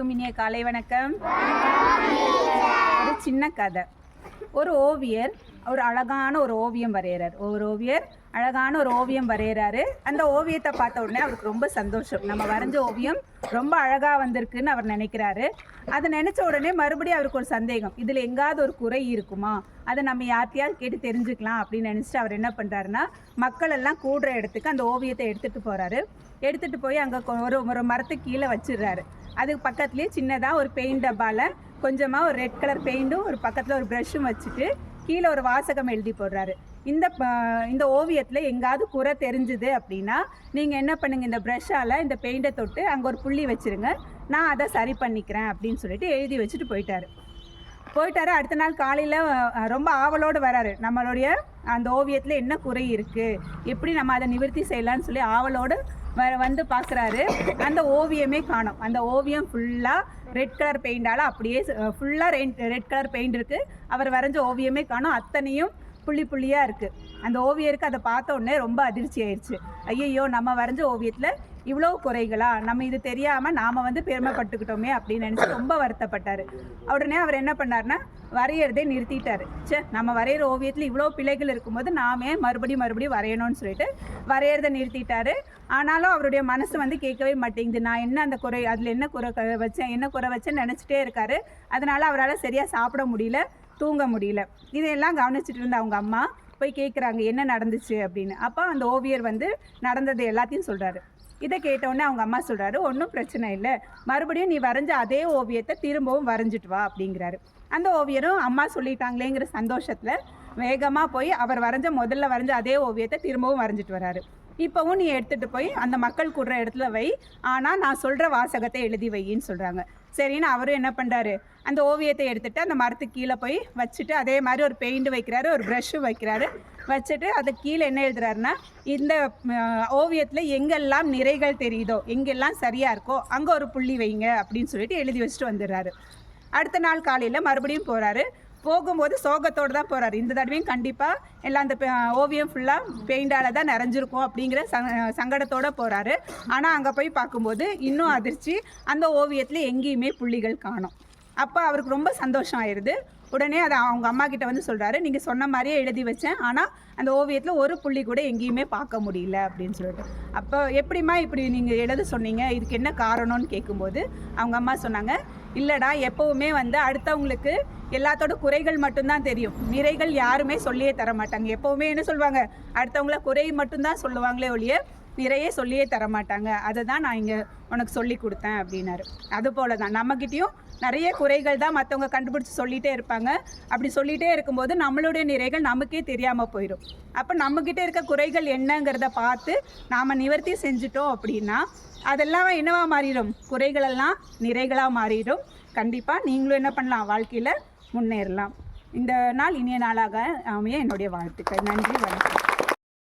இனிய காலை வணக்கம். ஒரு சின்ன கதை. ஒரு ஓவியர் ஒரு அழகான ஒரு ஓவியம் வரைகிறார் ஒரு ஓவியர் அழகான ஒரு ஓவியம் வரைகிறாரு அந்த ஓவியத்தை பார்த்த உடனே அவருக்கு ரொம்ப சந்தோஷம். நம்ம வரைஞ்ச ஓவியம் ரொம்ப அழகாக வந்திருக்குன்னு அவர் நினைக்கிறாரு. அதை நினச்ச உடனே மறுபடியும் அவருக்கு ஒரு சந்தேகம். இதில் எங்காவது ஒரு குறை இருக்குமா? அதை நம்ம யார்த்தையாவது கேட்டு தெரிஞ்சுக்கலாம் அப்படின்னு நினச்சிட்டு அவர் என்ன பண்ணுறாருன்னா மக்கள் எல்லாம் கூடுற இடத்துக்கு அந்த ஓவியத்தை எடுத்துகிட்டு போகிறாரு எடுத்துகிட்டு போய் அங்கே ஒரு ஒரு மரத்துக்கு கீழே வச்சிடுறாரு. அதுக்கு பக்கத்துலேயே சின்னதாக ஒரு பெயிண்ட் டப்பாவில் கொஞ்சமாக ஒரு ரெட் கலர் பெயிண்ட்டும் ஒரு பக்கத்தில் ஒரு ப்ரஷ்ஷும் வச்சுட்டு கீழே ஒரு வாசகம் எழுதி போடுறாரு. இந்த இந்த ஓவியத்தில் எங்காவது குறை தெரிஞ்சுது அப்படின்னா நீங்கள் என்ன பண்ணுங்கள் இந்த ப்ரஷ்ஷால் இந்த பெயிண்டை தொட்டு அங்கே ஒரு புள்ளி வச்சிருங்க. நான் அதை சரி பண்ணிக்கிறேன் அப்படின்னு சொல்லிட்டு எழுதி வச்சுட்டு போயிட்டார். போயிட்டாரு. அடுத்த நாள் காலையில் ரொம்ப ஆவலோடு வராரு. நம்மளுடைய அந்த ஓவியத்தில் என்ன குறை இருக்குது எப்படி நம்ம அதை நிவர்த்தி செய்யலான்னு சொல்லி ஆவலோடு வந்து பார்க்குறாரு அந்த ஓவியமே காணும். அந்த ஓவியம் ஃபுல்லாக ரெட் கலர் பெயிண்டால் அப்படியே ஃபுல்லாக ரெட் ரெட் கலர் பெயிண்ட் இருக்குது அவர் வரைஞ்ச ஓவியமே காணும். அத்தனையும் புள்ளி புள்ளியாக இருக்குது அந்த ஓவியருக்கு அதை பார்த்த உடனே ரொம்ப அதிர்ச்சி ஆயிடுச்சு ஐயையோ நம்ம வரைஞ்ச ஓவியத்தில் இவ்வளோ குறைகளா? நம்ம இது தெரியாமல் நாம் வந்து பெருமைப்பட்டுக்கிட்டோமே அப்படின்னு நினச்சி ரொம்ப வருத்தப்பட்டார். உடனே அவர் என்ன பண்ணார்னா வரைகிறதே நிறுத்திட்டார். ச்சே நம்ம வரைகிற ஓவியத்தில் இவ்வளோ பிழைகள் இருக்கும்போது நாமே மறுபடியும் மறுபடியும் வரையணும்னு சொல்லிட்டு வரைகிறத நிறுத்திட்டாரு. ஆனாலும் அவருடைய மனசு வந்து கேட்கவே மாட்டேங்குது. நான் என்ன அந்த குறை அதில் என்ன குறை க- வச்சேன் என்ன குறை வச்சேன்னு நினச்சிட்டே இருக்காரு. அதனால் அவரால் சரியாக சாப்பிட முடியல. தூங்க முடியல. இதையெல்லாம் கவனிச்சிட்டு இருந்த அவங்க அம்மா போய் கேட்குறாங்க என்ன நடந்துச்சு? அப்படின்னு. அப்போ அந்த ஓவியர் வந்து நடந்தது எல்லாத்தையும் சொல்கிறாரு இதை கேட்டவுடனே அவங்க அம்மா சொல்கிறாரு ஒன்றும் பிரச்சனை இல்லை. மறுபடியும் நீ வரைஞ்ச அதே ஓவியத்தை திரும்பவும் வரைஞ்சிட்டு வா அப்படிங்கிறாரு. அந்த ஓவியரும் அம்மா சொல்லிட்டாங்களேங்கிற சந்தோஷத்தில் வேகமாக போய் அவர் வரைஞ்ச முதல்ல வரைஞ்ச அதே ஓவியத்தை திரும்பவும் வரைஞ்சிட்டு வராரு. இப்போவும் நீ எடுத்துகிட்டு போய் அந்த மக்கள் கூடுற இடத்துல வை. ஆனால் நான் சொல்கிற வாசகத்தை எழுதி வையின்னு சொல்கிறாங்க சரின்னு அவரும் என்ன பண்ணுறாரு அந்த ஓவியத்தை எடுத்துகிட்டு அந்த மரத்துக்கு கீழே போய் வச்சுட்டு அதே மாதிரி ஒரு பெயிண்ட் வைக்கிறாரு ஒரு ப்ரஷ்ஷு வைக்கிறாரு. வச்சுட்டு அதுக்கு கீழே என்ன எழுதுறாருன்னா இந்த ஓவியத்தில் எங்கெல்லாம் நிறைகள் தெரியுதோ எங்கெல்லாம் சரியாக இருக்கோ அங்கே ஒரு புள்ளி வைங்க அப்படின்னு சொல்லிட்டு எழுதி வச்சுட்டு வந்துடுறாரு. அடுத்த நாள் காலையில் மறுபடியும் போகிறாரு போகும்போது சோகத்தோடு தான் போகிறாரு இந்த தடவையும் கண்டிப்பாக எல்லாம் அந்த ஓவியம் ஃபுல்லாக பெயிண்டால் தான் நிறைஞ்சிருக்கும் அப்படிங்கிற சங்க சங்கடத்தோடு போகிறாரு ஆனால் அங்கே போய் பார்க்கும்போது இன்னும் அதிர்ச்சி. அந்த ஓவியத்தில் எங்கேயுமே புள்ளிகள் காணோம். அப்போ அவருக்கு ரொம்ப சந்தோஷம் ஆயிடுது உடனே அதை அவங்க அம்மா கிட்ட வந்து சொல்கிறாரு நீங்கள் சொன்ன மாதிரியே எழுதி வச்சேன். ஆனால் அந்த ஓவியத்தில் ஒரு புள்ளி கூட எங்கேயுமே பார்க்க முடியல. அப்படின்னு சொல்லிட்டு. அப்போ எப்படிம்மா இப்படி நீங்கள் எழுத சொன்னீங்க? இதுக்கு என்ன காரணம்னு கேட்கும்போது அவங்க அம்மா சொன்னாங்க இல்லைடா எப்போவுமே வந்து அடுத்தவங்களுக்கு எல்லாத்தோட குறைகள் மட்டும்தான் தெரியும். நிறைகள் யாருமே சொல்லியே தர மாட்டாங்க எப்போவுமே என்ன சொல்லுவாங்க அடுத்தவங்கள குறை மட்டும்தான் சொல்லுவாங்களே ஒழிய நிறைய சொல்லியே தர மாட்டாங்க அதை தான் நான் இங்கே உனக்கு சொல்லி கொடுத்தேன் அப்படின்னாரு. அது போல தான் நம்மக்கிட்டேயும் நிறைய குறைகள் தான் மற்றவங்க கண்டுபிடிச்சி சொல்லிகிட்டே இருப்பாங்க. அப்படி சொல்லிகிட்டே இருக்கும்போது நம்மளுடைய நிறைகள் நமக்கே தெரியாமல் போயிடும் அப்போ நம்மக்கிட்ட இருக்க குறைகள் என்னங்கிறத பார்த்து நாம் நிவர்த்தி செஞ்சிட்டோம் அப்படின்னா அதெல்லாம் என்னவாக மாறிடும்? குறைகளெல்லாம் நிறைகளாக மாறிடும். கண்டிப்பாக நீங்களும் என்ன பண்ணலாம்? வாழ்க்கையில் முன்னேறலாம். இந்த நாள் இனிய நாளாக அமைய என்னுடைய வாழ்த்துக்கள். நன்றி வணக்கம்.